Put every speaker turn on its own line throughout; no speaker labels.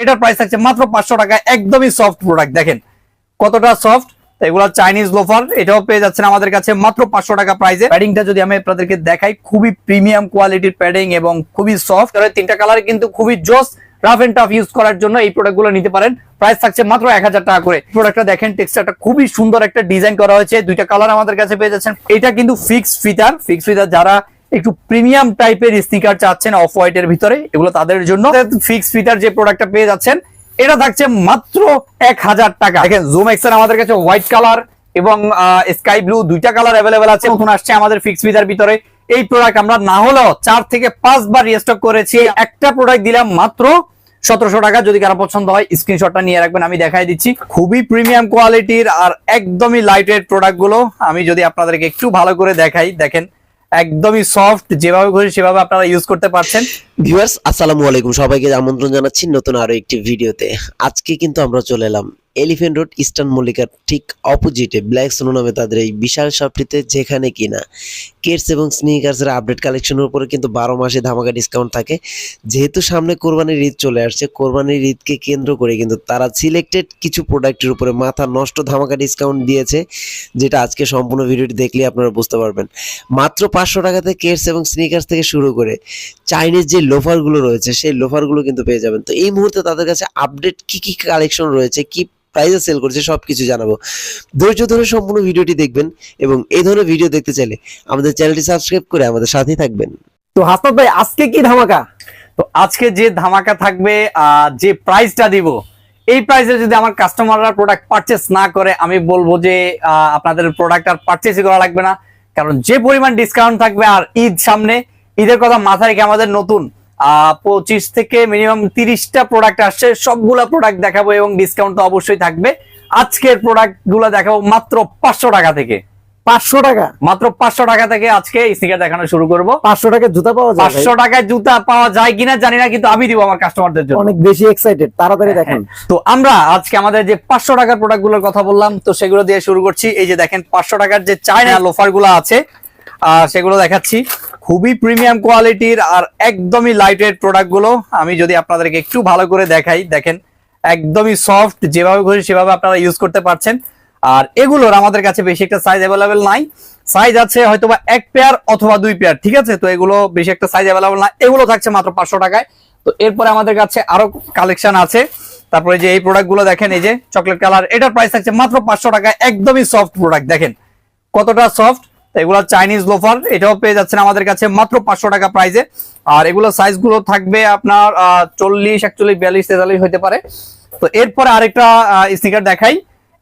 এটার প্রাইস থাকছে মাত্র পাঁচশো টাকা একদমই সফট প্রোডাক্ট দেখেন, কতটা সফট এগুলা চাইনিজ লোফার এটাও পেয়ে যাচ্ছেন আমাদের কাছে মাত্র পাঁচশো টাকা প্রাইসে প্যাডিংটা যদি আমি আপনাদেরকে দেখাই, খুবই প্রিমিয়াম কোয়ালিটির প্যাডিং এবং খুবই সফট তিনটা কালার কিন্তু খুবই জোস রাফ এন্ড টাফ ইউজ করার জন্য এই প্রোডাক্টগুলো নিতে পারেন। প্রাইস থাকছে মাত্র এক হাজার টাকা করে। প্রোডাক্টটা দেখেন টেক্সচারটা খুবই সুন্দর একটা ডিজাইন করা হয়েছে। দুইটা কালার আমাদের কাছে পেয়ে যাচ্ছেন। এটা কিন্তু ফিক্স ফিতার ফিক্স ফিতার যারা একটু প্রিমিয়াম টাইপের স্নিকার চাচ্ছেন অফ হোয়াইট এর ভিতরে এগুলো তাদের জন্য। ফিক্স ফিতার যে প্রোডাক্টটা পেয়ে যাচ্ছেন এটা থাকছে মাত্র এক হাজার টাকা। দেখেন জুম এক্সের আমাদের কাছে হোয়াইট কালার এবং স্কাই ব্লু দুইটা কালার অ্যাভেলেবেল আছে। নতুন আসছে আমাদের ফিক্স ফিতার ভিতরে। এই প্রোডাক্ট আমরা না হলেও চার থেকে পাঁচবার রিস্টক করেছি। একটা প্রোডাক্ট দিলাম মাত্র সতেরোশো টাকা। যদি কারও পছন্দ হয় স্ক্রিনশটটা নিয়ে রাখবেন আমি দেখাই দিচ্ছি। খুবই প্রিমিয়াম কোয়ালিটির আর একদমই লাইট ওয়েট প্রোডাক্টগুলো। আমি যদি আপনাদেরকে একটু ভালো করে দেখাই দেখেন একদমই সফট যেভাবে খুশি সেভাবে আপনারা ইউজ করতে পারছেন।
ভিউয়ার্স আসসালামু আলাইকুম। সবাইকে আমন্ত্রণ জানাচ্ছি নতুন আরও একটি ভিডিওতে আজকে কিন্তু আমরা চলে এলাম এলিফেন্ট রোড ইস্টার্ন মল্লিকার ঠিক অপোজিটে ব্ল্যাক সোনো নামে তাদের এই বিশাল শপটিতে যেখানে কিনা। কেটস এবং স্নিকার্সের আপডেট কালেকশনের উপরে কিন্তু বারো মাসে ধামাকা ডিসকাউন্ট থাকে। যেহেতু সামনে কোরবানির ঈদ চলে আসছে, কোরবানির ঈদকে কেন্দ্র করে কিন্তু তারা সিলেক্টেড কিছু প্রোডাক্টের উপরে মাথা নষ্ট ধামাকা ডিসকাউন্ট দিয়েছে, যেটা আজকে সম্পূর্ণ ভিডিওটি দেখলে আপনারা বুঝতে পারবেন। মাত্র পাঁচশো টাকাতে কেটস এবং স্নিকার্স থেকে শুরু করে চাইনিজ যে লোফারগুলো রয়েছে, সেই লোফারগুলো কিন্তু পেয়ে যাবেন। তো এই মুহূর্তে তাদের কাছে আপডেট কি কি কালেকশন রয়েছে, কি প্রাইসে সেল করছে সব কিছু জানাব। ধৈর্য ধরে সম্পূর্ণ ভিডিওটি দেখবেন এবং এই ধরনের ভিডিও দেখতে চাইলে আমাদের চ্যানেলটি সাবস্ক্রাইব করে আমাদের সাথেই থাকবেন।
তো হাসনাত ভাই, আজকে কি ধামাকা?
তো আজকে যে ধামাকা থাকবে যে প্রাইসটা দিব, এই প্রাইসে যদি আমার কাস্টমাররা প্রোডাক্ট পারচেস না করে, আমি বলব যে আপনাদের প্রোডাক্ট আর পারচেসই করা লাগবে না। কারণ যে পরিমাণ ডিসকাউন্ট থাকবে আর ঈদ সামনে, ঈদের কথা মাথায় রেখে আমাদের নতুন পঁচিশ থেকে মিনিমাম তিরিশটা প্রোডাক্ট আসছে। সবগুলা প্রোডাক্ট দেখাবো এবং ডিসকাউন্ট তো অবশ্যই থাকবে। আজকের প্রোডাক্টগুলো দেখাবো মাত্র পাঁচশো টাকা থেকে।
পাঁচশো টাকা?
মাত্র পাঁচশো টাকা থেকে আজকে স্নিকার দেখানো শুরু করব।
পাঁচশো টাকা জুতা পাওয়া যায়
পাঁচশো টাকায় জুতা পাওয়া যায় কিনা জানি না কিন্তু আমি দিব আমার কাস্টমারদের জন্য।
অনেক বেশি এক্সাইটেড তাড়াতাড়ি দেখেন।
তো আমরা আজকে আমাদের যে পাঁচশো টাকার প্রোডাক্টগুলোর কথা বললাম তো সেগুলো দিয়ে শুরু করছি। এই যে দেখেন পাঁচশো টাকার যে চায়না লোফারগুলো আছে আহ, সেগুলো দেখাচ্ছি। খুবই প্রিমিয়াম কোয়ালিটির আর একদমই লাইট ওয়েট প্রোডাক্টগুলো আমি যদি আপনাদেরকে একটু ভালো করে দেখাই, দেখেন একদমই সফট যেভাবে খুশি সেভাবে আপনারা ইউজ করতে পারছেন। আর এগুলোর আমাদের কাছে বেশি একটা সাইজ অ্যাভেলেবেল নাই। সাইজ আছে হয়তো বা এক পেয়ার অথবা দুই পেয়ার ঠিক আছে? তো এগুলো বেশি একটা সাইজ অ্যাভেলেবেল না। এগুলো থাকছে মাত্র পাঁচশো টাকায়। তো এরপরে আমাদের কাছে আরও কালেকশন আছে। তারপরে যে এই প্রোডাক্টগুলো দেখেন, এই যে চকলেট কালার এটার প্রাইস থাকছে মাত্র পাঁচশো টাকায়। একদমই সফট প্রোডাক্ট দেখেন। কতটা সফট এগুলো চাইনিজ লোফার এটাও পেয়ে যাচ্ছেন আমাদের কাছে মাত্র পাঁচশো টাকা প্রাইসে আর এগুলো সাইজগুলো থাকবে আপনার চল্লিশ, একচল্লিশ, বিয়াল্লিশ, তেতাল্লিশ হতে পারে। তো এরপরে আরেকটা স্নিকার দেখাই।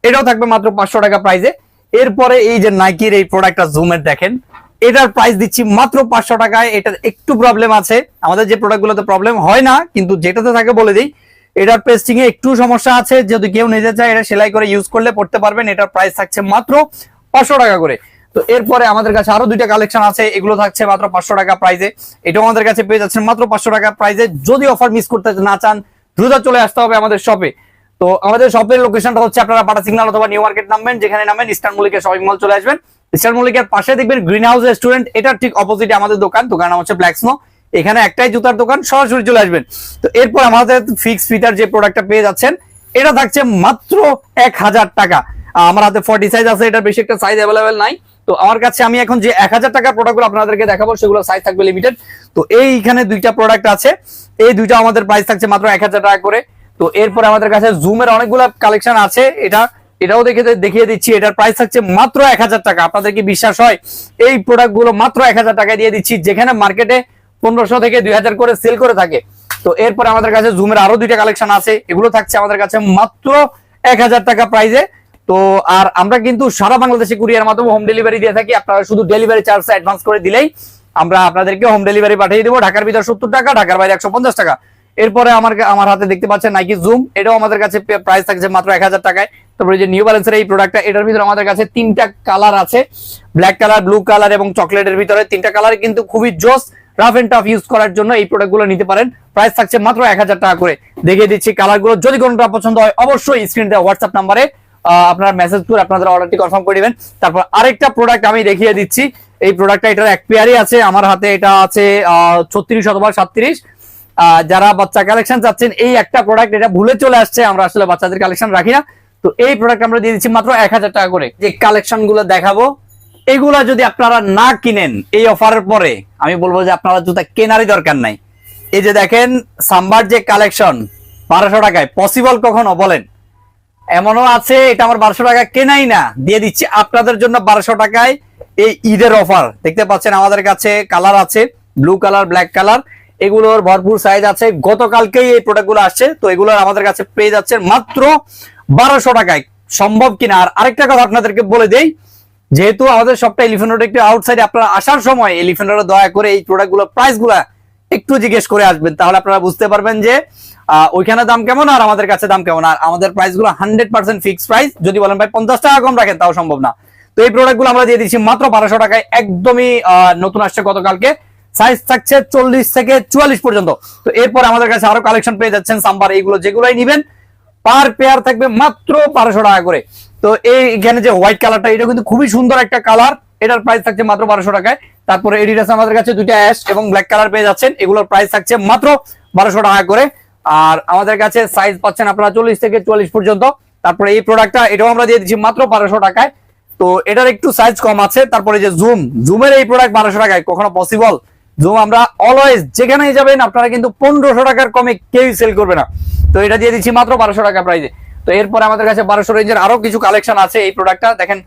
এটাও থাকবে মাত্র পাঁচশো টাকা প্রাইসে এরপরে এই যে নাইকির এই প্রোডাক্টটা জুমের দেখেন। এটার প্রাইস দিচ্ছি মাত্র পাঁচশো টাকায়। এটার একটু প্রবলেম আছে। আমাদের যে প্রোডাক্ট গুলোতে প্রবলেম হয় না, কিন্তু যেটাতে থাকে বলে দিই, এটার পেস্টিং এ একটু সমস্যা আছে। যদি কেউ নিতে চায়, এটা সেলাই করে ইউজ করলে পড়তে পারবেন। এটার প্রাইস থাকছে মাত্র পাঁচশো টাকা করে। তো এরপরে আমাদের কাছে আরও দুইটা কালেকশন আছে, এগুলো থাকছে মাত্র পাঁচশো টাকা প্রাইজে এটাও আমাদের কাছে পেয়ে যাচ্ছেন মাত্র পাঁচশো টাকা প্রাইসে যদি অফার মিস করতে না চান, দ্রুত চলে আসতে হবে আমাদের শপে তো আমাদের শপের লোকেশনটা হচ্ছে আপনারা পাটা সিগন্যাল অথবা নিউ মার্কেট নামবেন, যেখানে নামেন ইস্টার্ন মল্লিকের শপিং মল চলে আসবেন। ইস্টার্ন মল্লিকের পাশে দেখবেন গ্রিন হাউস রেস্টুরেন্ট এটার ঠিক অপোজিটে আমাদের দোকান। দোকান নাম হচ্ছে ব্ল্যাক স্নো এখানে একটাই জুতার দোকান, সরাসরি চলে আসবেন। তো এরপর আমাদের ফিক্স ফিটার যে প্রোডাক্টটা পেয়ে যাচ্ছেন, এটা থাকছে মাত্র এক হাজার টাকা। আমার হাতে ফর্টি সাইজ আছে, এটার বেশি একটা সাইজ অ্যাভেলেবেল নাই। তো আমার কাছে আমি এখন যে এক হাজার টাকার প্রোডাক্টগুলো আপনাদেরকে দেখাবো, সেগুলো সাইজ থাকবে লিমিটেড তো এইখানে দুইটা প্রোডাক্ট আছে। এই দুইটা আমাদের প্রাইস থাকছে মাত্র এক হাজার টাকা করে। তো এরপরে আমাদের কাছে জুমের অনেকগুলো কালেকশন আছে। এটা, এটাও দেখে দেখিয়ে দিচ্ছি। এটার প্রাইস থাকছে মাত্র এক হাজার টাকা। আপনাদের কি বিশ্বাস হয়? এই প্রোডাক্টগুলো মাত্র এক হাজার টাকা দিয়ে দিচ্ছি, যেখানে মার্কেটে পনেরোশো থেকে দুই হাজার করে সেল করে থাকে। তো এরপরে আমাদের কাছে জুমের আরও দুইটা কালেকশন আছে। এগুলো থাকছে আমাদের কাছে মাত্র এক হাজার টাকা প্রাইসে তো আর আমরা কিন্তু সারা বাংলাদেশে কুরিয়ার মাধ্যমে হোম ডেলিভারি দিয়ে থাকি। আপনারা শুধু ডেলিভারি চার্জ অ্যাডভান্স করে দিলেই আমরা আপনাদেরকে হোম ডেলিভারি পাঠিয়ে দেবো। ঢাকার ভিতর সত্তর টাকা, ঢাকার বাইরে একশো পঞ্চাশ টাকা। এরপরে আমার আমার হাতে দেখতে পাচ্ছেন নাইকি জুম এটাও আমাদের কাছে প্রাইস থাকছে মাত্র এক হাজার টাকায়। তারপরে যে নিউ ব্যালেন্সের এই প্রোডাক্টটা এটার ভিতরে আমাদের কাছে তিনটা কালার আছে। ব্ল্যাক কালার ব্লু কালার এবং চকলেটের ভিতরে। তিনটা কালার কিন্তু খুবই জোস রাফ এন্ড টাফ ইউজ করার জন্য এই প্রোডাক্টগুলো নিতে পারেন। প্রাইস থাকছে মাত্র এক হাজার টাকা করে। দেখিয়ে দিচ্ছি কালারগুলো। যদি কোনোটা পছন্দ হয়, অবশ্যই স্ক্রিন দেওয়া হোয়াটসঅ্যাপ নাম্বারে আপনার মেসেজ করে আপনাদের অর্ডারটি কনফার্ম করে দিবেন। তারপর আরেকটা প্রোডাক্ট আমি দেখিয়ে দিচ্ছি। এই প্রোডাক্টটা এটার এক পেয়ারই আছে, আমার হাতে এটা আছে ছত্রিশ অথবা সাতত্রিশ। যারা বাচ্চা কালেকশন চাচ্ছেন, এই একটা প্রোডাক্ট এটা ভুলে চলে আসছে, আমরা আসলে বাচ্চাদের কালেকশন রাখি না। তো এই প্রোডাক্ট আমরা দিয়ে দিচ্ছি মাত্র এক হাজার টাকা করে। যে কালেকশনগুলো দেখাবো, এগুলা যদি আপনারা না কিনেন, এই অফারের পরে, আমি বলব যে আপনারা জুতা কেনারই দরকার নাই। এই যে দেখেন, সাম্বার যে কালেকশন বারোশো টাকায় পসিবল কখনো বলেন? এমনও আছে, এটা আমার বারোশো টাকা কেনাই না। দিয়ে দিচ্ছি আপনাদের জন্য বারোশো টাকায় এই ঈদের অফার দেখতে পাচ্ছেন আমাদের কাছে কালার আছে ব্লু কালার ব্ল্যাক কালার এগুলোর ভরপুর সাইজ আছে। গতকালকেই এই প্রোডাক্টগুলো আসছে, তো এগুলো আমাদের কাছে পেয়ে যাচ্ছে মাত্র বারোশো টাকায়। সম্ভব কিনা? আর আরেকটা কথা আপনাদেরকে বলে দেই, যেহেতু আমাদের সবটা এলিফেন্ট রোড একটু আউটসাইডে আপনারা আসার সময় এলিফেন্ট রোডে দয়া করে এই প্রোডাক্টগুলো প্রাইসগুলা একটু জিজ্ঞেস করে আসবেন। তাহলে আপনারা বুঝতে পারবেন যে ওইখানে দাম কেমন আর আমাদের কাছে দাম কেমন? আর আমাদের প্রাইসগুলো হান্ড্রেড পার্সেন্ট ফিক্স প্রাইস যদি বলেন ভাই পঞ্চাশ টাকা কম রাখেন, তাও সম্ভব না। তো এই প্রোডাক্টগুলো আমরা দিয়ে দিচ্ছি মাত্র বারোশো টাকায়, একদমই নতুন আসছে গতকালকে। সাইজ থাকছে চল্লিশ থেকে চুয়াল্লিশ পর্যন্ত। তো এরপর আমাদের কাছে আরও কালেকশন পেয়ে যাচ্ছেন সাম্বার, এইগুলো যেগুলোই নিবেন পার পেয়ার থাকবে মাত্র বারোশো টাকা করে। তো এইখানে যে হোয়াইট কালারটা এটা কিন্তু খুবই সুন্দর একটা কালার এটার প্রাইস থাকছে মাত্র বারোশো টাকায়। তারপরে এডিডাস আমাদের কাছে দুইটা অ্যাশ এবং ব্ল্যাক কালার পেয়ে যাচ্ছেন। এগুলোর প্রাইস থাকছে মাত্র বারোশো টাকা করে। আর আমাদের কাছে সাইজ পাচ্ছেন আপনারা চল্লিশ থেকে চুয়াল্লিশ পর্যন্ত। তারপরে এই প্রোডাক্টটা এটাও আমরা দিয়ে দিচ্ছি মাত্র বারোশো টাকায়। তো এটার একটু সাইজ কম আছে, তারপরে যে জুম জুমের এই প্রোডাক্ট বারোশো টাকায়, কখনো পসিবল জুম আমরা অলওয়েজ যেখানেই যাবেন, আপনারা কিন্তু পনেরোশো টাকার কমে কেউই সেল করবে না। তো এটা দিয়ে দিচ্ছি মাত্র বারোশো টাকা প্রাইসে তো এরপরে আমাদের কাছে বারোশো রেঞ্জের আরও কিছু কালেকশন আছে এই প্রোডাক্টটা দেখেন,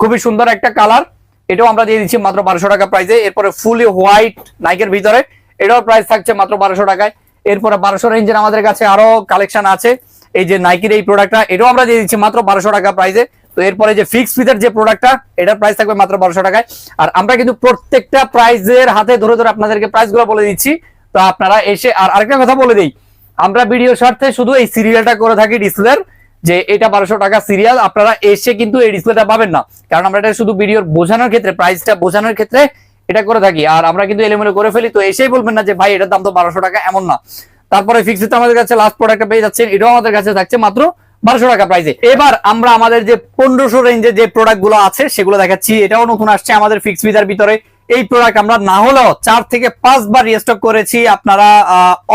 খুবই সুন্দর একটা কালার এটাও আমরা দিয়ে দিচ্ছি মাত্র বারোশো টাকা প্রাইসে এরপরে ফুলি হোয়াইট নাইকের ভিতরে। এটাও প্রাইস থাকছে মাত্র বারোশো টাকায়। এরপরে বারোশো রেঞ্জের আমাদের কাছে আরও কালেকশন আছে। এই যে নাইকির এই প্রোডাক্টটা এটাও আমরা দিয়ে দিচ্ছি মাত্র বারোশো টাকা প্রাইসে তো এরপরে যে ফিক্স ফিতের যে প্রোডাক্টটা এটার প্রাইস থাকবে মাত্র বারোশো টাকায়। আর আমরা কিন্তু প্রত্যেকটা প্রাইজের হাতে ধরে ধরে আপনাদেরকে প্রাইসগুলো বলে দিচ্ছি। তো আপনারা এসে, আর আরেকটা কথা বলে দিই, আমরা ভিডিও স্বার্থে শুধু এই সিরিয়ালটা করে থাকি ডিসপ্লের যে এটা বারোশো টাকা সিরিয়াল আপনারা এসে কিন্তু এই ডিসপ্লেটা পাবেন না। কারণ আমরা এটা শুধু ভিডিওর বোঝানোর ক্ষেত্রে প্রাইসটা বোঝানোর ক্ষেত্রে এটা করে থাকি। আর আমরা কিন্তু এলোমেলো করে ফেলি, তো এসেই বলবেন না যে, ভাই, এটার দাম তো বারোশো টাকা, এমন না। তারপরে ফিক্সিত আমাদের কাছে লাস্ট প্রোডাক্টটা পেয়ে যাচ্ছেন, এটাও আমাদের কাছে থাকছে মাত্র বারোশো টাকা প্রাইসে এবার আমরা আমাদের যে পনেরোশো রেঞ্জের যে প্রোডাক্টগুলো আছে, সেগুলো দেখাচ্ছি। এটাও নতুন আসছে আমাদের ফিক্স ফিদার ভিতরে। এই প্রোডাক্ট আমরা না হলেও চার থেকে পাঁচবার রিস্টক করেছি। আপনারা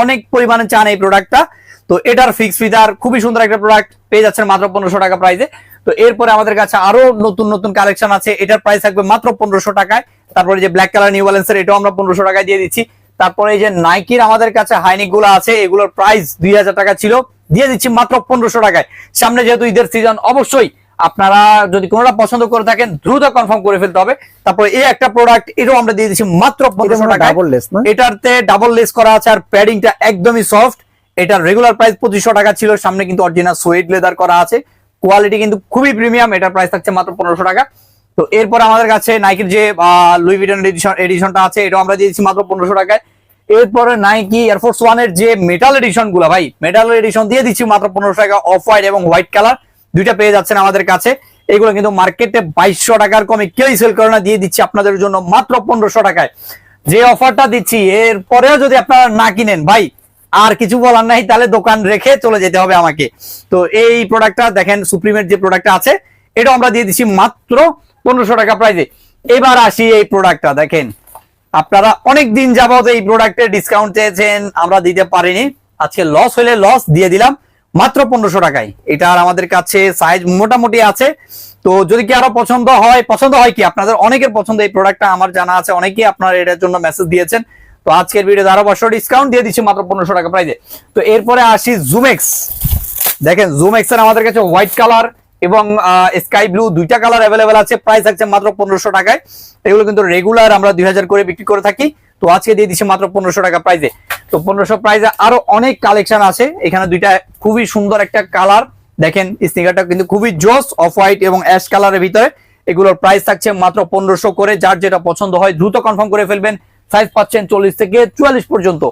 অনেক পরিমাণে চান এই প্রোডাক্টটা তো এটার ফিক্স ফিদার খুবই সুন্দর একটা প্রোডাক্ট পেয়ে যাচ্ছেন মাত্র পনেরোশো টাকা প্রাইসে তো এরপরে আমাদের কাছে আরও নতুন নতুন কালেকশন আছে। এটার প্রাইস থাকবে মাত্র পনেরোশো টাকায়। তারপরে যে ব্ল্যাক কালার নিউ ব্যালেন্সের এটাও আমরা পনেরোশো টাকায় দিয়ে দিচ্ছি। তারপরে এই যে নাইকির আমাদের কাছে হাইনিকগুলো আছে এগুলোর প্রাইস দুই হাজার টাকা ছিল। দিয়ে দিচ্ছি মাত্র পনেরোশো টাকায়। সামনে যেহেতু ঈদের সিজন অবশ্যই আপনারা যদি কোনোটা পছন্দ করে থাকেন দ্রুত কনফার্ম করে ফেলতে হবে। তারপরে এই একটা প্রোডাক্ট এটাও আমরা দিয়ে দিচ্ছি মাত্র পনেরোশো টাকা
ডাবল লেস না?
এটাতে ডাবল লেস করা আছে আর প্যাডিংটা একদমই সফট এটার রেগুলার প্রাইস পঁচিশশো টাকা ছিল সামনে কিন্তু অরিজিনাল সোয়েট লেদার করা আছে। কোয়ালিটি কিন্তু খুবই প্রিমিয়াম এটার প্রাইস থাকছে মাত্র পনেরোশো টাকা। তো এরপর আমাদের কাছে নাইকির যে লুই ভিটন এডিশন এডিশনটা আছে, এটাও আমরা দিয়েছি মাত্র পনেরোশো টাকায়। এরপরে নাইকি এয়ারফোর্স ওয়ানের যে মেটাল এডিশনগুলো, ভাই মেটাল এডিশন দিয়ে দিচ্ছি মাত্র পনেরোশো টাকা অফ হোয়াইট এবং হোয়াইট কালার দুইটা পেয়ে যাচ্ছেন আমাদের কাছে। এগুলো কিন্তু মার্কেটে বাইশশো টাকার কমে কেউই সেল করে না, দিয়ে দিচ্ছি আপনাদের জন্য মাত্র পনেরোশো টাকায়। যে অফারটা দিচ্ছি এর পরেও যদি আপনারা না কিনেন, ভাই, আর কিছু বলার নাই, তাহলে দোকান রেখে চলে যেতে হবে আমাকে। তো এই প্রোডাক্টটা দেখেন সুপ্রিমের যে প্রোডাক্টটা আছে এটা আমরা দিয়ে দিচ্ছি মাত্র পনেরোশো টাকা প্রাইজে এবার আসি এই প্রোডাক্টটা দেখেন। আপনারা অনেক দিন যাবত এই প্রোডাক্টের ডিসকাউন্ট চেয়েছেন, আমরা দিতে পারিনি। আজকে লস হলে লস দিয়ে দিলাম, মাত্র পনেরোশো টাকায়। এটা আর আমাদের কাছে সাইজ মোটামুটি আছে। তো যদি কি আরও পছন্দ হয় পছন্দ হয় কি? আপনাদের অনেকের পছন্দ এই প্রোডাক্টটা আমার জানা আছে, অনেকেই আপনারা এটার জন্য মেসেজ দিয়েছেন। তো আজকের ভিডিওতে আরও বছর ডিসকাউন্ট দিয়ে দিচ্ছি মাত্র পনেরোশো টাকা প্রাইজে তো এরপরে আসি জুমেক্স দেখেন জুমেক্স এর আমাদের কাছে হোয়াইট কালার এবং স্কাই ব্লু দুইটা কালার অ্যাভেলেবেল আছে প্রাইস আছে মাত্র পনেরোশো টাকায়। এগুলো কিন্তু রেগুলার আমরা দুই হাজার করে বিক্রি করে থাকি। তো আজকে দিয়ে দিচ্ছি মাত্র পনেরোশো টাকা প্রাইজে তো পনেরোশো প্রাইজে আরও অনেক কালেকশন আছে। এখানে দুইটা খুবই সুন্দর একটা কালার দেখেন স্নিকারটা কিন্তু খুবই জোস অফ হোয়াইট এবং অ্যাশ কালারের ভিতরে। এগুলোর প্রাইস থাকছে মাত্র পনেরোশো করে। যার যেটা পছন্দ হয়, দ্রুত কনফার্ম করে ফেলবেন। সাইজ পাচ্ছেন চল্লিশ থেকে চুয়াল্লিশ পর্যন্ত।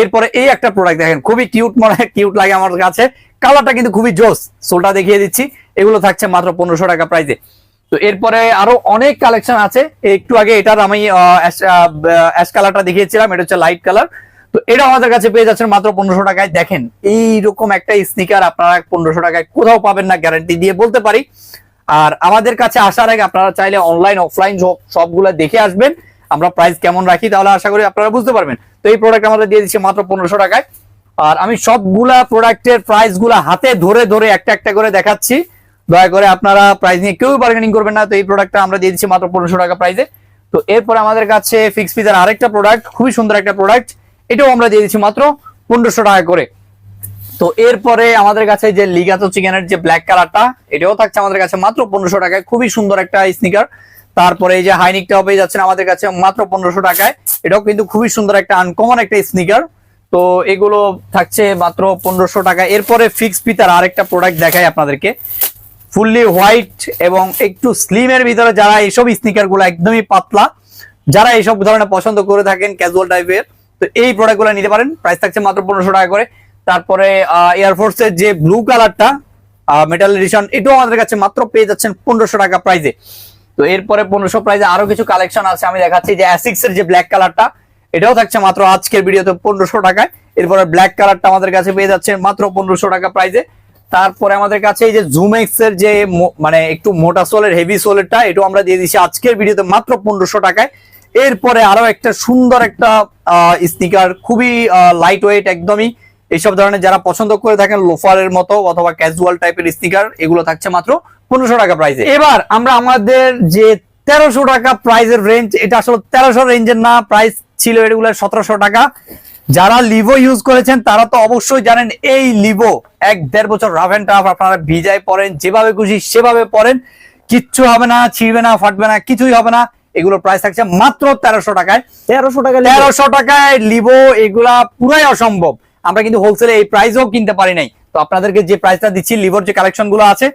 এরপরে এই একটা প্রোডাক্ট দেখেন, খুবই কিউট মনে হয় কিউট লাগে আমার কাছে। কালারটা কিন্তু খুবই জোস সোলটা দেখিয়ে দিচ্ছি। এগুলো থাকছে মাত্র পনেরোশো টাকা প্রাইসে তো এরপরে আরও অনেক কালেকশন আছে। একটু আগে এটার আমি অ্যাশ কালারটা দেখিয়েছিলাম, এটা হচ্ছে লাইট কালার তো এটা আমাদের কাছে পেয়ে যাচ্ছেন মাত্র পনেরোশো টাকায়। দেখেন, এইরকম একটা স্নিকার আপনারা পনেরোশো টাকায় কোথাও পাবেন না গ্যারান্টি দিয়ে বলতে পারি। আর আমাদের কাছে আসার আগে আপনারা চাইলে অনলাইন অফলাইন সবগুলো দেখে আসবেন। আমরা প্রাইস কেমন রাখি তাহলে আশা করি আপনারা বুঝতে পারবেন। তো এই প্রোডাক্ট আমরা দিয়ে দিচ্ছি মাত্র পনেরোশো টাকায়। আর আমি সবগুলা প্রোডাক্টের প্রাইসগুলা হাতে ধরে ধরে একটা একটা করে দেখাচ্ছি। দয়া করে আপনারা প্রাইস নিয়ে কেউ বার্গেনিং করবেন না। তো এই প্রোডাক্টটা আমরা দিয়ে দিচ্ছি মাত্র পনেরোশো টাকা প্রাইসে তো এরপরে আমাদের কাছে ফিক্স পিজার আরেকটা প্রোডাক্ট খুবই সুন্দর একটা প্রোডাক্ট এটাও আমরা দিয়ে দিচ্ছি মাত্র পনেরোশো টাকা করে। তো এরপরে আমাদের কাছে যে লিগাতো চিকেনের যে ব্ল্যাক কালারটা এটাও থাকছে আমাদের কাছে মাত্র পনেরোশো টাকায়। খুবই সুন্দর একটা স্নিকার তারপরে এই যে হাইনিকটাও পেয়ে যাচ্ছেন আমাদের কাছে মাত্র পনেরোশো টাকায়। এটাও কিন্তু খুবই সুন্দর একটা আনকমন একটা স্নিকার তো এগুলো থাকছে মাত্র পনেরোশো টাকা। এরপরে ফিক্স পিতার আরেকটা প্রোডাক্ট দেখাই আপনাদেরকে। ফুললি হোয়াইট এবং একটু স্লিমের ভিতরে যারা এইসব স্নিকারগুলো একদমই পাতলা, যারা এইসব ধরনের পছন্দ করে থাকেন ক্যাজুয়াল টাইপের তো এই প্রোডাক্টগুলো নিতে পারেন। প্রাইস থাকছে মাত্র পনেরোশো টাকা করে। তারপরে এয়ারফোর্স এর যে ব্লু কালারটা মেটাল এডিশন এটাও আমাদের কাছে মাত্র পেয়ে যাচ্ছেন পনেরোশো টাকা প্রাইসে তো এরপরে পনেরোশো প্রাইসে আরও কিছু কালেকশন আছে, আমি দেখাচ্ছি যে অ্যাসিক্স এর যে ব্ল্যাক কালারটা এটাও থাকছে মাত্র আজকের ভিডিওতে পনেরোশো টাকায়। এরপরে ব্ল্যাক কালারটা আমাদের কাছে পেয়ে যাচ্ছে মাত্র পনেরোশো টাকা প্রাইসে তারপরে আমাদের কাছে এই যে জুমেক্স এর যে মানে একটু মোটা সোলের হেভি সোলেরটা এটাও আমরা দিয়ে দিচ্ছি আজকের ভিডিওতে মাত্র পনেরোশো টাকায়। এরপরে আরও একটা সুন্দর একটা স্নিকার খুবই লাইট ওয়েট একদমই। এইসব ধরনের যারা পছন্দ করে থাকেন লোফারের মতো অথবা ক্যাজুয়াল টাইপের স্নিকার এগুলো থাকছে মাত্র পনেরোশো টাকা প্রাইসে এবার আমরা আমাদের যে তেরোশো টাকা প্রাইসের রেঞ্জ এটা আসলে তেরোশো রেঞ্জের না প্রাইস ছিল এগুলো সতেরোশো টাকা। যারা লিভো ইউজ করেছেন তারা তো অবশ্যই জানেন এই লিভো এক দেড় বছর রাফ অ্যান্ড টাফ আপনারা ভিজায় পড়েন যেভাবে খুশি সেভাবে পরেন। কিচ্ছু হবে না ছিঁড়বে না ফাটবে না কিছুই হবে না এগুলোর প্রাইস থাকছে মাত্র তেরোশো টাকায়।
তেরোশো টাকা
তেরোশো টাকায় লিভো এগুলা পুরাই অসম্ভব। আমরা কিন্তু হোলসেলে এই প্রাইসও কিনতে পারি নাই। তো আপনাদেরকে যে প্রাইসটা দিচ্ছি লিভোর যে কালেকশনগুলো আছে,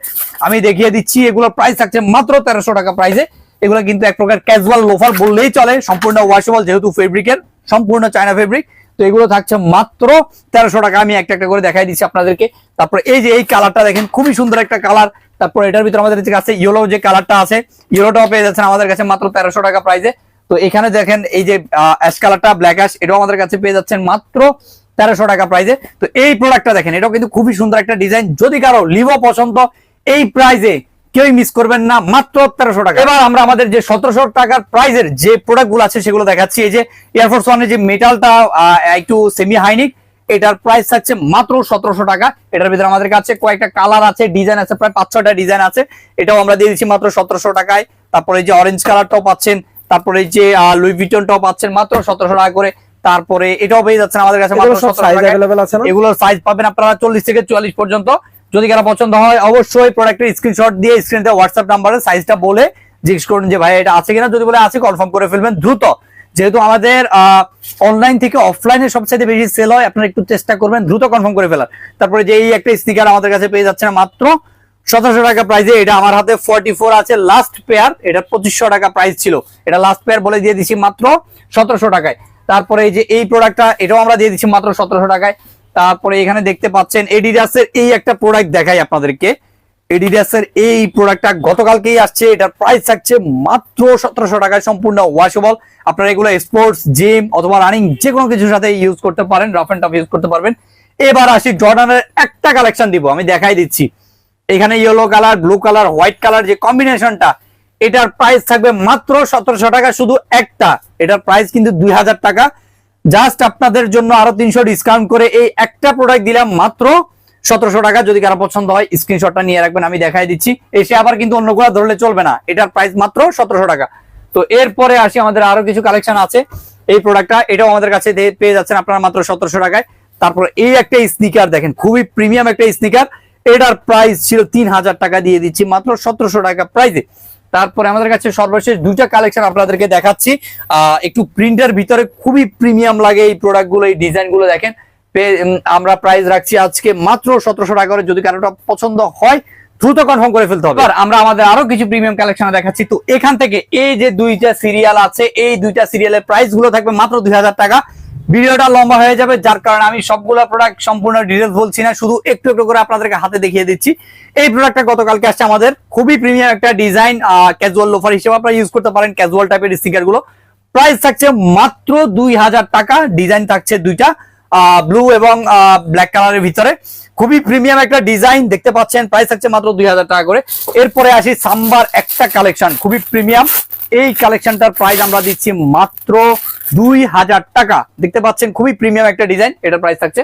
আমি দেখিয়ে দিচ্ছি, এগুলোর প্রাইস থাকছে মাত্র তেরোশো টাকা প্রাইসে এগুলো কিন্তু এক প্রকার ক্যাজুয়াল লোফার বললেই চলে, সম্পূর্ণ ওয়াশেবল যেহেতু ফেব্রিকের সম্পূর্ণ চায়না ফেব্রিক তো এগুলো থাকছে মাত্র তেরোশো টাকা। আমি একটা একটা করে দেখাই দিচ্ছি আপনাদেরকে। তারপর এই যে এই কালারটা দেখেন, খুবই সুন্দর একটা কালার তারপর এটার ভিতরে আমাদের কাছে ইয়েলো যে কালারটা আছে ইয়েলোটাও পেয়ে যাচ্ছেন আমাদের কাছে মাত্র তেরোশো টাকা প্রাইসে তো এখানে দেখেন এই যে অ্যাশ কালারটা ব্ল্যাক অ্যাশ এটাও আমাদের কাছে পেয়ে যাচ্ছেন মাত্র তেরোশো টাকা প্রাইসে তো এই প্রোডাক্টটা দেখেন, এটাও কিন্তু খুবই সুন্দর একটা ডিজাইন যদি কারও লিভো পছন্দ, এই প্রাইসে কেউই মিস করবেন না, মাত্র তেরোশো টাকা। এবার আমরা আমাদের যে সতেরোশো টাকার প্রাইসের যে প্রোডাক্টগুলো আছে, সেগুলো দেখাচ্ছি। এই যে এয়ারফোর্স ওয়ানের যে মেটালটা একটু সেমি হাইনিক এটার প্রাইস থাকছে মাত্র সতেরোশো টাকা। এটার ভিতরে আমাদের কাছে কয়েকটা কালার আছে ডিজাইন আছে, প্রায় পাঁচ ছটা ডিজাইন আছে। এটাও আমরা দিয়ে দিচ্ছি মাত্র সতেরোশো টাকায়। তারপরে যে অরেঞ্জ কালারটাও পাচ্ছেন, তারপরে যে লুই ভিটনটাও পাচ্ছেন, মাত্র সতেরোশো টাকা করে। তারপরে এটাও পেয়ে যাচ্ছেন আমাদের কাছে মাত্র
এগুলো সব
1700
সাইজ
টাকায়।
আছে না?
এগুলোর সাইজ পাবেন আপনারা চল্লিশ থেকে চুয়াল্লিশ পর্যন্ত। যদি কারও পছন্দ হয় অবশ্যই প্রোডাক্টের স্ক্রিনশট দিয়ে স্ক্রিনে হোয়াটসঅ্যাপ নাম্বারে সাইজটা বলে জিজ্ঞেস করুন যে ভাই এটা আছে কিনা? যদি বলে আছে কনফার্ম করে ফেলবেন দ্রুত। যেহেতু আমাদের অনলাইন থেকে অফলাইনে সবচেয়ে বেশি সেল হয় আপনারা একটু চেষ্টা করবেন দ্রুত কনফার্ম করে ফেলার। তারপরে যে এই একটা স্নিকার আমাদের কাছে পেয়ে যাচ্ছে না মাত্র সতেরোশো টাকা প্রাইসে এটা আমার হাতে ফর্টি ফোর আছে লাস্ট পেয়ার এটা পঁচিশশো টাকা প্রাইস ছিল। এটা লাস্ট পেয়ার বলে দিয়ে দিচ্ছি মাত্র সতেরোশো টাকায়। তারপরে এই যে এই প্রোডাক্টটা এটাও আমরা দিয়ে দিচ্ছি মাত্র সতেরোশো টাকায়। তারপরে এখানে দেখতে পাচ্ছেন এডিডাসের এই একটা প্রোডাক্ট দেখাই আপনাদেরকে। এডিডাসের এই প্রোডাক্টটা গতকালকেই আসছে, এটার প্রাইস থাকছে মাত্র সতেরোশো টাকায়, সম্পূর্ণ ওয়াশেবল আপনারা এগুলো স্পোর্টস জিম অথবা রানিং যে কোনো কিছুর সাথে ইউজ করতে পারেন রাফ অ্যান্ড টাফ ইউজ করতে পারবেন। এবার আসি জর্ডানের একটা কালেকশন দিব, আমি দেখাই দিচ্ছি। এখানে yellow colour blue colour white colour যে কম্বিনেশনটা এটার প্রাইস থাকবে মাত্র সতেরোশো টাকা, শুধু একটা। এটার প্রাইস কিন্তু দুই হাজার টাকা। জাস্ট আপনাদের জন্য আরও তিনশো ডিসকাউন্ট করে এই একটা প্রোডাক্ট দিলাম মাত্র সতেরোশো টাকা। যদি কারও পছন্দ হয় স্ক্রিনশটটা নিয়ে রাখবেন, আমি দেখাই দিচ্ছি। এসে আবার কিন্তু অন্য কোনো ধরলে চলবে না। এটার প্রাইস মাত্র সতেরোশো টাকা। তো এরপরে আসি, আমাদের আরও কিছু কালেকশন আছে। এই প্রোডাক্টটা এটাও আমাদের কাছে পেয়ে যাচ্ছেন আপনারা মাত্র সতেরোশো টাকায়। তারপর এই একটা স্নিকার দেখেন, খুবই প্রিমিয়াম একটা স্নিকার এটার প্রাইস ছিল তিন হাজার টাকা দিয়ে দিচ্ছি, মাত্র সতেরোশো টাকা প্রাইসে তারপরে আমাদের কাছে সর্বশেষ দুইটা কালেকশন আপনাদেরকে দেখাচ্ছি। একটু প্রিন্টের ভিতরে খুবই প্রিমিয়াম লাগে এই প্রোডাক্টগুলো এই ডিজাইনগুলো দেখেন আমরা প্রাইস রাখছি আজকে মাত্র সতেরোশো টাকা করে। যদি কারোটা পছন্দ হয়, দ্রুত কনফার্ম করে ফেলতে হবে। এবার আমরা আমাদের আরও কিছু প্রিমিয়াম কালেকশন দেখাচ্ছি। তো এখান থেকে এই যে দুইটা সিরিয়াল আছে, এই দুইটা সিরিয়ালের প্রাইসগুলো থাকবে মাত্র দুই হাজার টাকা। ভিডিওটা লম্বা হয়ে যাবে, যার কারণে আমি সবগুলো প্রোডাক্ট সম্পূর্ণ ডিটেলস বলছি না, শুধু একটু একটু করে আপনাদেরকে হাতে দেখিয়ে দিচ্ছি। এই প্রোডাক্টটা গতকালকে আসছে আমাদের খুবই প্রিমিয়াম একটা ডিজাইন ক্যাজুয়াল লোফার হিসেবে আপনারা ইউজ করতে পারেন ক্যাজুয়াল টাইপের স্টিকারগুলো। প্রাইস থাকছে মাত্র দুই হাজার টাকা ডিজাইন থাকছে দুইটা ব্লু এবং ব্ল্যাক কালারের ভিতরে। খুবই প্রিমিয়াম একটা ডিজাইন দেখতে পাচ্ছেন প্রাইস থাকছে মাত্র দুই হাজার টাকা করে। এরপরে আসি সাম্বার একটা কালেকশন খুবই প্রিমিয়াম এই কালেকশনটার প্রাইস আমরা দিচ্ছি মাত্র দুই হাজার টাকা। দেখতে পাচ্ছেন, খুবই প্রিমিয়াম একটা ডিজাইন এটার প্রাইস থাকছে।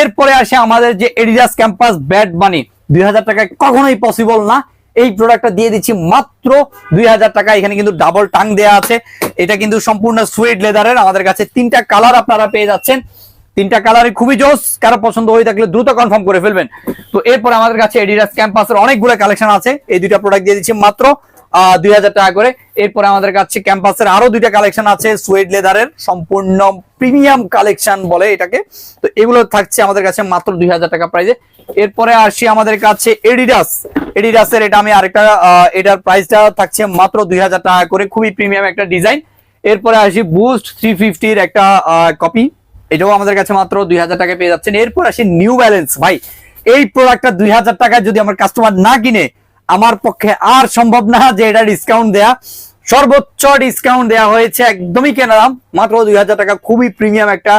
এরপরে আসে আমাদের যে এডিডাস ক্যাম্পাস ব্যাট বানি দুই হাজার টাকায় কখনোই পসিবল না। এই প্রোডাক্টটা দিয়ে দিচ্ছি মাত্র দুই হাজার টাকা। এখানে কিন্তু ডাবল টাং দেওয়া আছে। এটা কিন্তু সম্পূর্ণ সুইট লেদারের আমাদের কাছে তিনটা কালার আপনারা পেয়ে যাচ্ছেন। তিনটা কালারই খুবই জোস। কারও পছন্দ হয়ে থাকলে দ্রুত কনফার্ম করে ফেলবেন। তো এরপর আমাদের কাছে এডিডাস ক্যাম্পাসের অনেকগুলো কালেকশন আছে। এই দুইটা প্রোডাক্ট দিয়ে দিচ্ছি মাত্র দুই হাজার টাকা করে। এরপরে আমাদের কাছে ক্যাম্পাসের আরও দুইটা কালেকশন আছে সুয়েড লেদারের সম্পূর্ণ প্রিমিয়াম কালেকশন বলে এটাকে। তো এগুলো থাকছে আমাদের কাছে মাত্র দুই হাজার টাকা প্রাইজে এরপরে আসি আমাদের কাছে এডিডাস এডিডাসের এটা আমি আরেকটা এটার প্রাইসটা থাকছে মাত্র দুই হাজার টাকা করে। খুবই প্রিমিয়াম একটা ডিজাইন এরপরে আসি বুস্ট থ্রি ফিফটির একটা কপি এটাও আমাদের কাছে মাত্র দুই টাকায় পেয়ে যাচ্ছেন। এরপর আসি নিউ ব্যালেন্স ভাই, এই প্রোডাক্টটা দুই হাজার টাকায় যদি আমার কাস্টমার না কিনে আমার পক্ষে আর সম্ভব না যে এটা ডিসকাউন্ট দেয়া। সর্বোচ্চ ডিসকাউন্ট দেয়া হয়েছে একদমই কেনা দাম। মাত্র দুই হাজার টাকা, খুবই প্রিমিয়াম একটা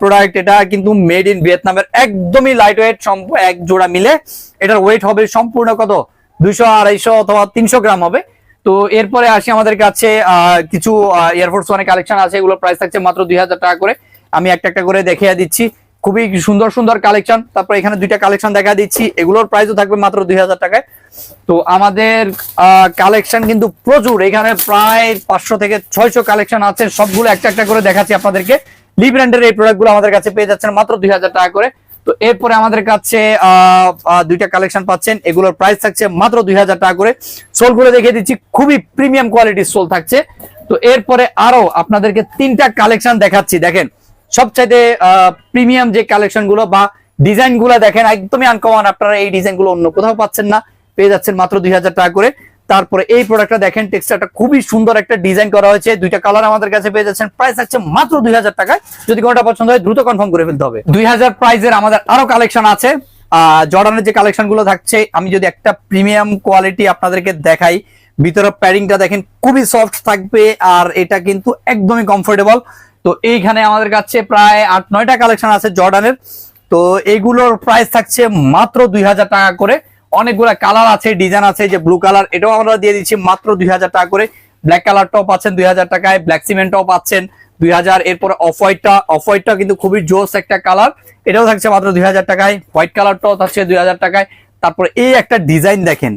প্রোডাক্ট এটা। কিন্তু মেড ইন ভিয়েতনামের একদমই লাইট ওয়েট এক জোড়া মিলে। এটার ওয়েট হবে সম্পূর্ণ কত? দুইশো আড়াইশো অথবা তিনশো গ্রাম হবে। তো এরপরে আসি আমাদের কাছে কিছু এয়ারফোর্স ওয়ানের কালেকশন আছে। এগুলো প্রাইস থাকছে মাত্র দুই হাজার টাকা করে। আমি একটা একটা করে দেখিয়ে দিচ্ছি। খুবই সুন্দর সুন্দর কালেকশন তারপর এখানে দুইটা কালেকশন দেখা দিচ্ছি। এগুলোর প্রাইসও থাকবে মাত্র দুই হাজার টাকায়। তো আমাদের কালেকশন কিন্তু প্রচুর। এখানে প্রায় পাঁচশো থেকে ছয়শো কালেকশন আছে। সবগুলো একটা একটা করে দেখাচ্ছি আপনাদেরকে। লি ব্র্যান্ডের এই প্রোডাক্টগুলো আমাদের কাছে পেয়ে যাচ্ছেন মাত্র দুই হাজার টাকা করে। তো এরপরে আমাদের কাছে দুইটা কালেকশন পাচ্ছেন। এগুলোর প্রাইস থাকছে মাত্র দুই হাজার টাকা করে। সোলগুলো দেখিয়ে দিচ্ছি, খুবই প্রিমিয়াম কোয়ালিটির সোল থাকছে। তো এরপরে আরও আপনাদেরকে তিনটা কালেকশন দেখাচ্ছি। দেখেন সবচাইতে প্রিমিয়াম যে কালেকশনগুলো বা ডিজাইনগুলো দেখেন, একদমই আনকমন আপনারা এই ডিজাইনগুলো অন্য কোথাও পাচ্ছেন না। পেয়ে যাচ্ছেন মাত্র দুই হাজার টাকা করে। তারপরে এই প্রোডাক্টটা দেখেন টেক্সচারটা খুবই সুন্দর একটা ডিজাইন করা হয়েছে। দুইটা কালার আমাদের কাছে পেয়ে যাচ্ছেন। প্রাইস আছে মাত্র দুই হাজার টাকায়। যদি কোনোটা পছন্দ হয়, দ্রুত কনফার্ম করে ফেলতে হবে। দুই হাজার প্রাইজের আমাদের আরও কালেকশন আছে। জর্ডানের যে কালেকশনগুলো থাকছে, আমি যদি একটা প্রিমিয়াম কোয়ালিটি আপনাদেরকে দেখাই ভিতরে প্যাডিংটা দেখেন, খুবই সফট থাকবে আর এটা কিন্তু একদমই কমফোর্টেবল তো এইখানে আমাদের কাছে প্রায় আট, নয়টা কালেকশন আছে জর্ডানের। তো এগুলোর প্রাইস থাকছে মাত্র দুই হাজার টাকা করে। অনেকগুলো কালার আছে ডিজাইন আছে যে ব্লু কালার এটাও আমরা দিয়ে দিচ্ছি মাত্র দুই হাজার টাকা করে। ব্ল্যাক কালারটাও পাচ্ছেন দুই হাজার টাকায় ব্ল্যাক সিমেন্টটাও পাচ্ছেন দুই হাজার। এরপরে অফ হোয়াইটটা অফ হোয়াইটটা কিন্তু খুবই জোস একটা কালার এটাও থাকছে মাত্র দুই হাজার টাকায়। হোয়াইট কালারটাও থাকছে দুই হাজার টাকায়। তারপরে এই একটা ডিজাইন দেখেন,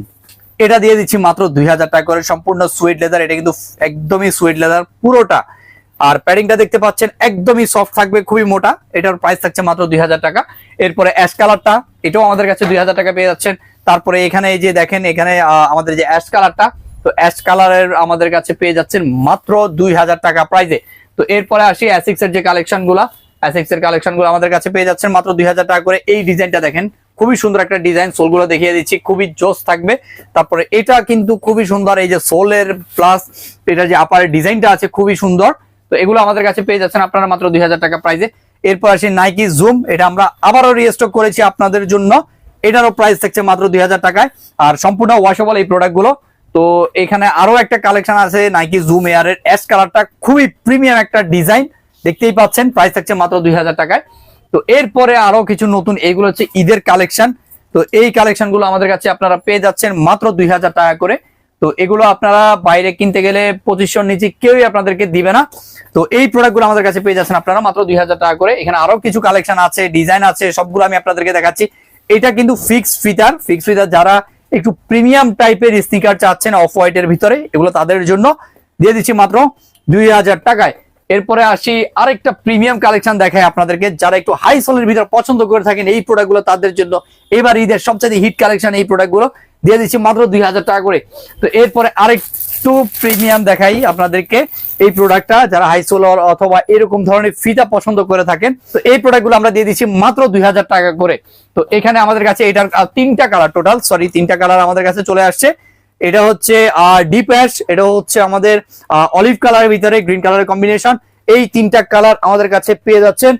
এটা দিয়ে দিচ্ছি মাত্র দুই হাজার টাকা করে। সম্পূর্ণ সুইট লেদার এটা কিন্তু একদমই সুইট লেদার পুরোটা। আর প্যাডিংটা দেখতে পাচ্ছেন, একদমই সফট থাকবে, খুবই মোটা। এটার প্রাইস থাকছে মাত্র দুই হাজার টাকা। এরপরে অ্যাশ কালারটা এটাও আমাদের কাছে দুই হাজার টাকা পেয়ে যাচ্ছেন। তারপরে এখানে এই যে দেখেন, এখানে আমাদের যে অ্যাশ কালারটা তো অ্যাশ কালারের আমাদের কাছে পেয়ে যাচ্ছেন মাত্র দুই হাজার টাকা প্রাইজে তো এরপরে আসি অ্যাসিক্স এর যে কালেকশনগুলা। অ্যাসিক্স এর কালেকশনগুলো আমাদের কাছে পেয়ে যাচ্ছেন মাত্র দুই হাজার টাকা করে। এই ডিজাইনটা দেখেন, খুবই সুন্দর একটা ডিজাইন সোলগুলো দেখিয়ে দিচ্ছি, খুবই জোস থাকবে। তারপরে এটা কিন্তু খুবই সুন্দর, এই যে সোলের প্লাস এটা যে আপারের ডিজাইনটা আছে, খুবই সুন্দর। তো এগুলো আমাদের কাছে পেয়ে যাচ্ছেন আপনারা মাত্র দুই হাজার টাকা প্রাইজে এরপর আসি নাইকি জুম এটা আমরা আবারও রিস্টক করেছি আপনাদের জন্য। এটারও প্রাইস থাকছে মাত্র দুই হাজার টাকায়। আর সম্পূর্ণ ওয়াশেবল এই প্রোডাক্টগুলো তো এখানে আরও একটা কালেকশন আছে নাইকি জুম এয়ারের অ্যাশ কালারটা খুবই প্রিমিয়াম একটা ডিজাইন দেখতেই পাচ্ছেন প্রাইস থাকছে মাত্র দুই হাজার টাকায়। তো এরপরে আরও কিছু নতুন, এগুলো হচ্ছে ঈদের কালেকশন তো এই কালেকশনগুলো আমাদের কাছে আপনারা পেয়ে যাচ্ছেন মাত্র দুই হাজার টাকা করে। তো এগুলো আপনারা বাইরে কিনতে গেলে পঁচিশশোর নিচে কেউই আপনাদেরকে দিবে না। তো এই প্রোডাক্টগুলো আমাদের কাছে পেয়ে যাচ্ছেন আপনারা মাত্র দুই হাজার টাকা করে। এখানে আরও কিছু কালেকশন আছে ডিজাইন আছে, সবগুলো আমি আপনাদেরকে দেখাচ্ছি। এটা কিন্তু ফিক্স ফিতার ফিক্স ফিতার যারা একটু প্রিমিয়াম টাইপের স্নিকার চাচ্ছেন অফ হোয়াইটের ভিতরে, এগুলো তাদের জন্য দিয়ে দিচ্ছি মাত্র দুই হাজার টাকায়। এরপরে আসি আরেকটা প্রিমিয়াম কালেকশন দেখায় আপনাদেরকে। যারা একটু হাই সোলের ভিতর পছন্দ করে থাকেন এই প্রোডাক্টগুলো তাদের জন্য। এবার ঈদের সবচেয়ে হিট কালেকশন এই প্রোডাক্টগুলো দিয়ে দিচ্ছি মাত্র দুই হাজার টাকা করে। তো এরপরে আরেকটু প্রিমিয়াম দেখাই আপনাদেরকে। এই প্রোডাক্টটা যারা হাই সোলার অথবা এরকম ধরনের ফিতা পছন্দ করে থাকেন, তো এই প্রোডাক্টগুলো আমরা দিয়ে দিচ্ছি মাত্র দুই হাজার টাকা করে। তো এখানে আমাদের কাছে এটার তিনটা কালার টোটাল সরি তিনটা কালার আমাদের কাছে চলে আসছে। এটা হচ্ছে ডিপ অ্যাশ এটা হচ্ছে আমাদের অলিভ কালারের ভিতরে গ্রিন কালারের কম্বিনেশন এই তিনটা কালার আমাদের কাছে পেয়ে যাচ্ছেন।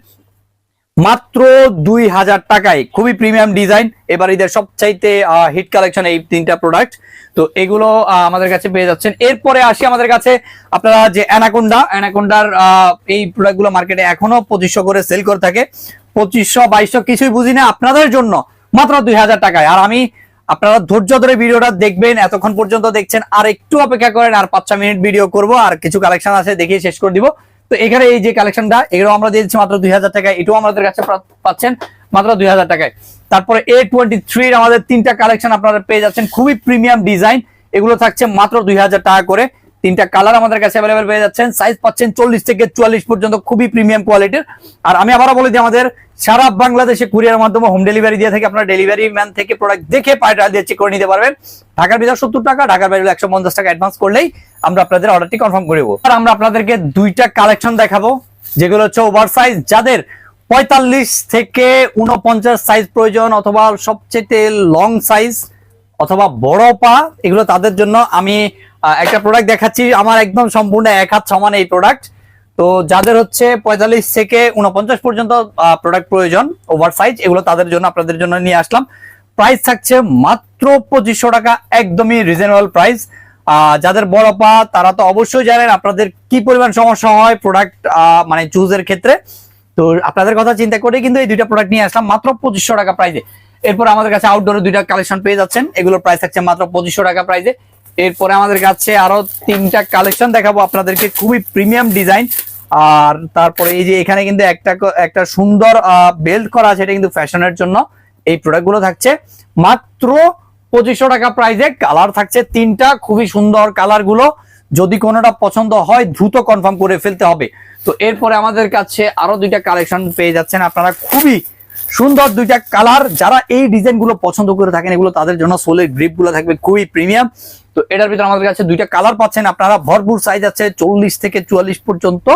মাত্র দুই হাজার টাকায়। খুবই প্রিমিয়াম ডিজাইন এবার ঈদের সবচাইতে হিট কালেকশন এই তিনটা প্রোডাক্ট তো এগুলো আমাদের কাছে পেয়ে যাচ্ছেন। এরপরে আসি আমাদের কাছে, আপনারা যে অ্যানাকোন্ডা, অ্যানাকোন্ডার এই প্রোডাক্টগুলো মার্কেটে এখনও পঁচিশশো করে সেল করে থাকে। পঁচিশশো, বাইশশো কিছুই বুঝি না আপনাদের জন্য। মাত্র দুই হাজার টাকায়। আর আমি, আপনারা ধৈর্য ধরে ভিডিওটা দেখবেন, এতক্ষণ পর্যন্ত দেখছেন। আর একটু অপেক্ষা করেন, আর পাঁচ ছ মিনিট ভিডিও করব, আর কিছু কালেকশন আছে, দেখিয়ে শেষ করে দিব। তো এখানে এই যে কালেকশনটা এগুলো আমরা দিয়ে দিচ্ছি মাত্র দুই হাজার টাকায়। এটাও আমাদের কাছে পাচ্ছেন মাত্র দুই হাজার টাকায়। তারপরে এ টোয়েন্টি থ্রির আমাদের তিনটা কালেকশন আপনারা পেয়ে যাচ্ছেন। খুবই প্রিমিয়াম ডিজাইন এগুলো থাকছে মাত্র দুই হাজার টাকা করে। তিনটা কালার আমাদের কাছে অ্যাভেলেবেল পেয়ে যাচ্ছেন। সাইজ পাচ্ছেন চল্লিশ থেকে চুয়াল্লিশ পর্যন্ত খুবই প্রিমিয়াম কোয়ালিটির আর আমি আবারও বলে দিই, আমাদের সারা বাংলাদেশে কুরিয়ার মাধ্যমে হোম ডেলিভারি দিয়ে থাকি আপনারা ডেলিভারি ম্যান থেকে প্রোডাক্ট দেখে পায়টা দিয়ে চেক করে নিতে পারবেন। ঢাকার ভিতর সত্তর টাকা, ঢাকার বাইরে একশো পঞ্চাশ টাকা অ্যাডভান্স করলেই আমরা আপনাদের অর্ডারটি কনফার্ম করে দেবো। আর আমরা আপনাদেরকে দুইটা কালেকশন দেখাবো, যেগুলো হচ্ছে ওভার সাইজ যাদের পঁয়তাল্লিশ থেকে উনপঞ্চাশ সাইজ প্রয়োজন অথবা সবচেয়ে লং সাইজ অথবা বড় পা, এগুলো তাদের জন্য আমি একটা প্রোডাক্ট দেখাচ্ছি, আমার একদম সম্পূর্ণ এক হাত সমান এই প্রোডাক্ট তো যাদের হচ্ছে পঁয়তাল্লিশ থেকে উনপঞ্চাশ পর্যন্ত প্রোডাক্ট প্রয়োজন ওভার সাইজ এগুলো তাদের জন্য, আপনাদের জন্য নিয়ে আসলাম। প্রাইস থাকছে মাত্র পঁচিশশো টাকা, একদমই রিজনেবল প্রাইস যাদের বড় পা, তারা তো অবশ্যই জানেন আপনাদের কি পরিমাণ সমস্যা হয় প্রোডাক্ট মানে চুজের ক্ষেত্রে। তো আপনাদের কথা চিন্তা করে কিন্তু এই দুইটা প্রোডাক্ট নিয়ে আসলাম, মাত্র পঁচিশশো টাকা প্রাইসে এরপর আমাদের কাছে আউটডোরে দুইটা কালেকশন পেয়ে যাচ্ছেন, এগুলোর প্রাইস থাকছে মাত্র পঁচিশশো টাকা প্রাইসে এরপরে আমাদের কাছে আরও তিনটা কালেকশন দেখাবো আপনাদেরকে, খুবই প্রিমিয়াম ডিজাইন আর তারপরে এই যে এখানে কিন্তু একটা একটা সুন্দর বেল্ট করা আছে, এটা কিন্তু ফ্যাশনের জন্য। এই প্রোডাক্টগুলো থাকছে। মাত্র পঁচিশশো টাকা প্রাইসে কালার থাকছে তিনটা, খুবই সুন্দর কালারগুলো। যদি কোনোটা পছন্দ হয়, দ্রুত কনফার্ম করে ফেলতে হবে। তো এরপরে আমাদের কাছে আরও দুইটা কালেকশন পেয়ে যাচ্ছেন আপনারা। খুবই সুন্দর দুইটা কালার। যারা এই ডিজাইনগুলো পছন্দ করে থাকেন, এগুলো তাদের জন্য সোলের গ্রিপগুলো থাকবে খুবই প্রিমিয়াম। তো এটার ভিতরে আমাদের কাছে দুইটা কালার পাচ্ছেন। আপনারা ভরপুর সাইজ আছে চল্লিশ থেকে চুয়াল্লিশ পর্যন্ত।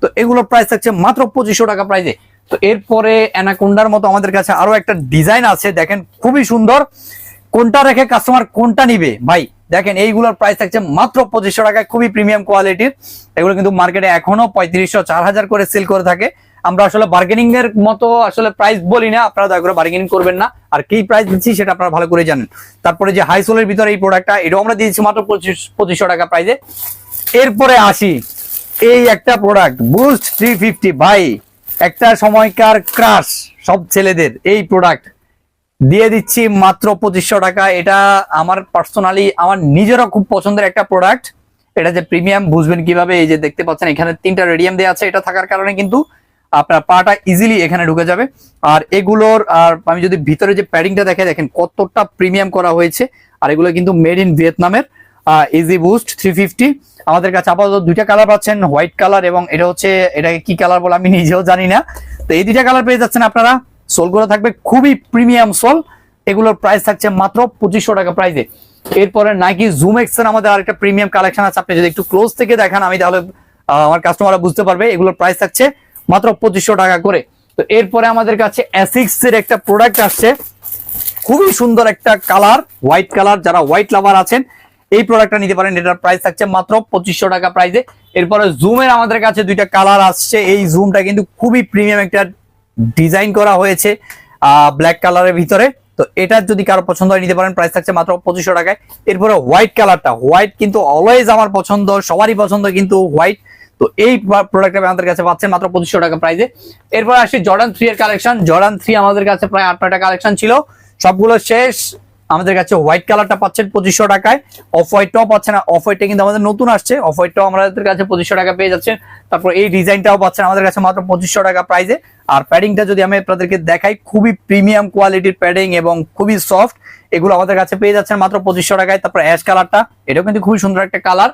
তো এগুলোর প্রাইস থাকছে মাত্র পঁচিশশো টাকা প্রাইসে তো এরপরে অ্যানাকোন্ডার মতো আমাদের কাছে আরও একটা ডিজাইন আছে। দেখেন খুবই সুন্দর। কোনটা রেখে কাস্টমার কোনটা নিবে? ভাই, দেখেন এইগুলোর প্রাইস থাকছে মাত্র পঁচিশশো টাকায়, খুবই প্রিমিয়াম কোয়ালিটির এগুলো কিন্তু মার্কেটে এখনও পঁয়ত্রিশশো, চার হাজার করে সেল করে থাকে। আমরা আসলে বার্গেনিং এর মতো আসলে প্রাইস বলি না, আপনারা দয়া করে বার্গেনিং করবেন না। আর কি প্রাইস দিচ্ছি সেটা আপনারা ভালো করে জানেন। তারপরে যে হাই সোলের ভিতরে এই প্রোডাক্টটা এটাও আমরা দিয়েছি মাত্র পঁচিশ, পঁচিশশো টাকা প্রাইসে এরপরে আসি, এই একটা প্রোডাক্ট বুস্ট থ্রি ফিফটি ভাই, একটা সময়কার ক্রাশ সব ছেলেদের, এই প্রোডাক্ট দিয়ে দিচ্ছি মাত্র পঁচিশশো টাকা। এটা আমার পার্সোনালি আমার নিজেরও খুব পছন্দের একটা প্রোডাক্ট এটা যে প্রিমিয়াম বুঝবেন কীভাবে, এই যে দেখতে পাচ্ছেন, এখানে তিনটা রেডিয়াম দেওয়া আছে। এটা থাকার কারণে কিন্তু আপনার পাটা ইজিলি এখানে ঢুকে যাবে। আর এগুলোর, আর আমি যদি ভিতরে যে প্যাডিংটা দেখে দেখেন কতটা প্রিমিয়াম করা হয়েছে। আর এগুলো কিন্তু মেড ইন ভিয়েতনামের ইজি বুস্ট থ্রি ফিফটি আমাদের কাছে আপাতত দুইটা কালার পাচ্ছেন হোয়াইট কালার এবং এটা হচ্ছে, এটাকে কি কালার বলে আমি নিজেও জানি না। তো এই দুইটা কালার পেয়ে যাচ্ছেন আপনারা। সোলগুলো থাকবে খুবই প্রিমিয়াম সোল এগুলোর প্রাইস থাকছে মাত্র পঁচিশশো টাকা প্রাইসে এরপরে নাইকি জুম এক্সের আমাদের আরেকটা প্রিমিয়াম কালেকশন আছে। আপনি যদি একটু ক্লোজ থেকে দেখান, আমি তাহলে আমার কাস্টমাররা বুঝতে পারবে। এগুলোর প্রাইস থাকছে মাত্র পঁচিশশো টাকা করে। তো এরপরে আমাদের কাছে অ্যাসিক্স এর একটা প্রোডাক্ট আসছে। খুবই সুন্দর একটা কালার হোয়াইট কালার যারা হোয়াইট লাভার আছেন, এই প্রোডাক্টটা নিতে পারেন। এটার প্রাইস থাকছে মাত্র পঁচিশশো টাকা প্রাইসে এরপরে জুমের আমাদের কাছে দুইটা কালার আসছে। এই জুমটা কিন্তু খুবই প্রিমিয়াম একটা ডিজাইন করা হয়েছে ব্ল্যাক কালারের ভিতরে। তো এটা যদি কারও পছন্দ হয়, নিতে পারেন। প্রাইস থাকছে মাত্র পঁচিশশো টাকায়। এরপরে হোয়াইট কালারটা হোয়াইট কিন্তু অলওয়েজ আমার পছন্দ, সবারই পছন্দ কিন্তু হোয়াইট তো এই প্রোডাক্টটা আমাদের কাছে পাচ্ছেন মাত্র পঁচিশশো টাকা প্রাইসে এরপর আসি জর্ডান থ্রি এর কালেকশন জর্ডান থ্রি আমাদের কাছে প্রায় আট কালেকশন ছিল। সবগুলো শেষ। আমাদের কাছে হোয়াইট কালারটা পাচ্ছেন পঁচিশশো টাকায়। অফ হোয়াইটটাও পাচ্ছেন অফ হোয়াইটটা কিন্তু আমাদের নতুন আসছে। অফ হোয়াইটটাও আমাদের কাছে পঁচিশশো টাকা পেয়ে যাচ্ছেন। তারপর এই ডিজাইনটাও পাচ্ছেন আমাদের কাছে মাত্র পঁচিশশো টাকা প্রাইসে আর প্যাডিংটা যদি আমি আপনাদেরকে দেখাই, খুবই প্রিমিয়াম কোয়ালিটির প্যাডিং এবং খুবই সফট এগুলো আমাদের কাছে পেয়ে যাচ্ছেন মাত্র পঁচিশশো টাকায়। তারপর অ্যাশ কালারটা এটাও কিন্তু খুবই সুন্দর একটা কালার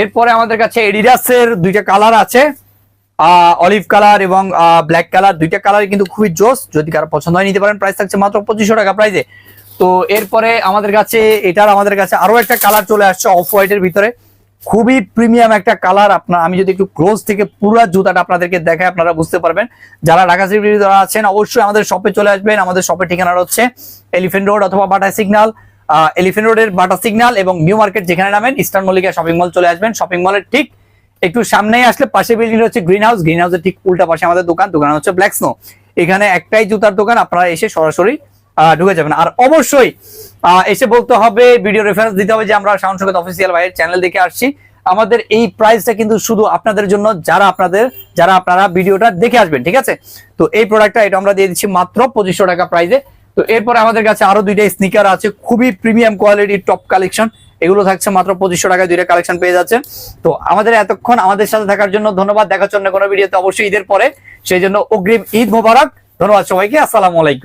এরপরে আমাদের কাছে এডিডাসের দুইটা কালার আছে। অলিভ কালার এবং ব্ল্যাক কালার। দুইটা কালার কিন্তু খুবই জোস। যদি কারও পছন্দ হয়, নিতে পারেন। প্রাইস থাকছে মাত্র পঁচিশশো টাকা প্রাইসে। তো এরপরে আমাদের কাছে, এটার আমাদের কাছে আরও একটা কালার চলে আসছে অফ হোয়াইটের ভিতরে। খুবই প্রিমিয়াম একটা কালার। আপনার, আমি যদি একটু ক্লোজ থেকে পুরো জুতাটা আপনাদেরকে দেখাই, আপনারা বুঝতে পারবেন। যারা ঢাকা সিটি যারা আছেন, অবশ্যই আমাদের শপে চলে আসবেন। আমাদের শপের ঠিকানা হচ্ছে এলিফেন্ট রোড অথবা বাটা সিগন্যাল এলিফেন্ট রোডের বাটা সিগন্যাল এবং নিউ মার্কেট যেখানে নামেন ইস্টার্ন মল্লিকা শপিং মল চলে আসবেন। শপিং মলের ঠিক একটু সামনেই আসলে পাশে বিল্ডিং হচ্ছে গ্রিন হাউস গ্রিন হাউসের ঠিক উল্টা পাশে আমাদের দোকান। দোকান হচ্ছে ব্ল্যাক স্নো এখানে একটাই জুতার দোকান, আপনারা এসে সরাসরি ঢুকে যাবেন। আর অবশ্যই এসে বলতে হবে ভিডিও রেফারেন্স দিতে হবে যে আমরা শাওন সংগীত অফিসিয়াল ভাইয়ের চ্যানেল দেখে আসছি। আমাদের এই প্রাইসটা কিন্তু শুধু আপনাদের জন্য, যারা আপনাদের, যারা আপনারা ভিডিওটা দেখে আসবেন, ঠিক আছে? তো এই প্রোডাক্টটা এটা আমরা দিয়ে দিচ্ছি মাত্র পঁচিশশো টাকা প্রাইসে তো এরপর আমাদের কাছে আরও দুইটা স্নিকার আছে, খুবই প্রিমিয়াম কোয়ালিটির টপ কালেকশন এগুলো থাকছে মাত্র পঁচিশশো টাকায় দুইটা কালেকশন পেয়ে যাচ্ছে তো আমাদের এতক্ষণ আমাদের সাথে থাকার জন্য ধন্যবাদ। দেখার জন্য কোনো ভিডিওতে অবশ্যই ঈদের পরে। সেই জন্য অগ্রিম ঈদ মোবারক। ধন্যবাদ সবাইকে। আসসালামু আলাইকুম।